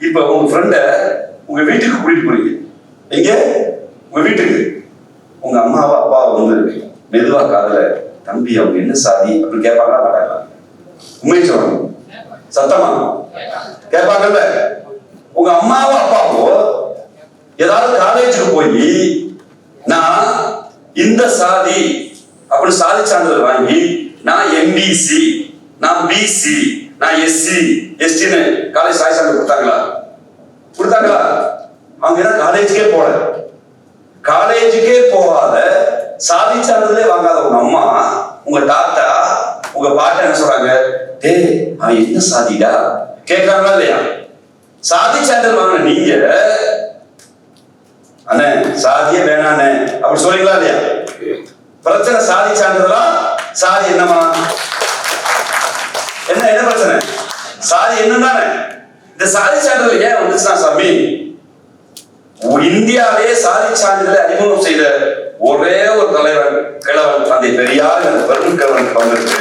இப்ப உங்க ஃப்ரெண்ட உங்க வீட்டுக்கு கூட்டிட்டு போறீங்க. எங்க? உங்க வீட்டுக்கு. உங்க அம்மாவா அப்பாவை வந்து மெதுவா காதல தம்பி அவங்க என்ன சாதி? அப்படின்னு கேட்பாங்களா மாட்டாங்களா? உண்மை சொல்லணும். சத்தமா? கேட்பாங்கல்ல? உங்க அம்மாவோ அப்பாவோ ஏதாவது காலேஜுக்கு போய் நான் இந்த சாதி அப்படின்னு சாதி சான்றிதழ் வாங்கி நான் எம்பிசி நான் பிசி நான் எஸ்சி எஸ்டின்னு காலேஜ் சாதி சான்றிதழ் கொடுத்தாங்களா? கொடுத்தாங்களா? அவங்க என்ன காலேஜுக்கே போல காலேஜுக்கே போகாத சாதி சான்றிதழே வாங்காத உங்க அம்மா உங்க தாத்தா உங்க பாட்டா என்ன சொல்றாங்க? டே அவன் என்ன சாதிடா? கேட்கறாங்களா இல்லையா? சாதி சான்றிதழ் வாங்கின நீங்க அண்ணே சாதியே வேணாண்ணே அப்படி சொல்றீங்களா இல்லையா? பிரச்சனை சாதி சான்றிதழா சாதி என்னமா சாதி என்னதானே இந்த சாதி சான்றிதழ் ஏன் வந்துச்சுன்னா சாமி? இந்தியாவிலே சாதி சான்றிதழை அறிமுகம் செய்த ஒரே ஒரு தலைவன் கிழவன் தந்தை பெரியார் பெரும் கிழவன் பங்கெடுத்து